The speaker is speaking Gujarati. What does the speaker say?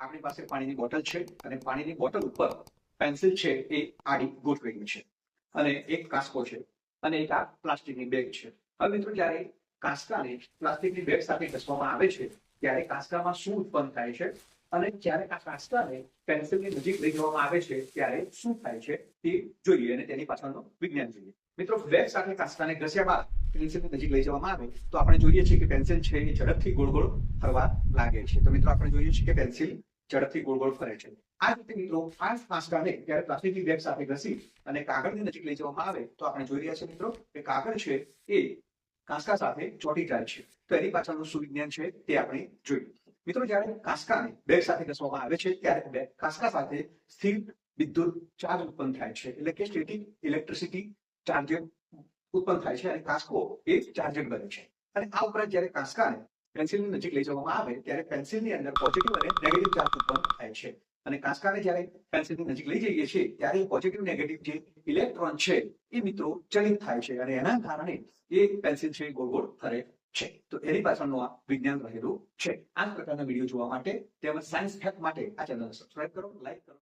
આપણી પાસે પાણીની બોટલ છે અને પાણીની બોટલ ઉપર પેન્સિલ છે એ આડી ગોઠવેલી છે અને એક કાસ્કો છે અને એક આ પ્લાસ્ટિકની બેગ છે. હવે મિત્રો, જ્યારે કાસ્કાને પ્લાસ્ટિકની બેગ સાથે ઘસવામાં આવે છે, ત્યારે કાસ્કામાં શું ઉત્પન્ન થાય છે? અને જ્યારે આ કાસ્ટાને પેન્સિલની નજીક લઈ જવામાં આવે છે, ત્યારે શું થાય છે તે જોઈએ અને તેની પાછળનો વિજ્ઞાન જોઈએ. મિત્રો વેગ સાથે કાસ્ટાને ઘસ્યા બાદ પેન્સિલની નજીક લઈ જવામાં આવે તો આપણે જોઈએ છીએ કે પેન્સિલ છે એ ઝડપથી ગોળ ગોળ ફરવા લાગે છે. તો મિત્રો, આપણે જોઈએ છીએ કે પેન્સિલ ઝડપથી ગોળ ગોળ ફરે છે. આ રીતે મિત્રો, આ કાસ્ટાને જ્યારે પ્લાસ્ટિકની બેગ સાથે ઘસી અને કાગળની નજીક લઈ જવામાં આવે તો આપણે જોઈ રહ્યા છીએ મિત્રો કે કાગળ છે એ કાસ્કા સાથે ચોટી જાય છે. તો એની પાછળનું શું વિજ્ઞાન છે તે આપણે જોઈએ. મિત્રો જ્યારે કાસ્કાને બેગ સાથે ઘસવામાં આવે છે, ત્યારે બે કાસ્કા સાથે સ્થિર વિદ્યુત ચાર્જ ઉત્પન્ન થાય છે. એટલે કે સ્ટેટિક ઇલેક્ટ્રિસિટી ચાર્જ ઉત્પન્ન થાય છે અને કાસ્કો એ ચાર્જેડ બને છે. અને આ ઉપરાંત જ્યારે કાસ્કાને પેન્સિલની નજીક લઈ જવામાં આવે, ત્યારે પેન્સિલની અંદર પોઝિટિવ અને નેગેટિવ ચાર્જ ઉત્પન્ન થાય છે. અને કાસ્કાને જ્યારે પેન્સિલની નજીક લઈ જઈએ છીએ, ત્યારે પોઝિટિવ નેગેટિવ જે ઇલેક્ટ્રોન છે, એ મિત્રો ચલિત થાય છે. અને એના કારણે એ પેન્સિલ છે ગોળ ગોળ ફરે છે તો એની પાછળનું આ વિજ્ઞાન રહેલું છે. આ પ્રકારના વીડિયો જોવા માટે તેમજ સાયન્સ ફેક્ટ માટે આ ચેનલ સબસ્ક્રાઇબ કરો લાઈક કરો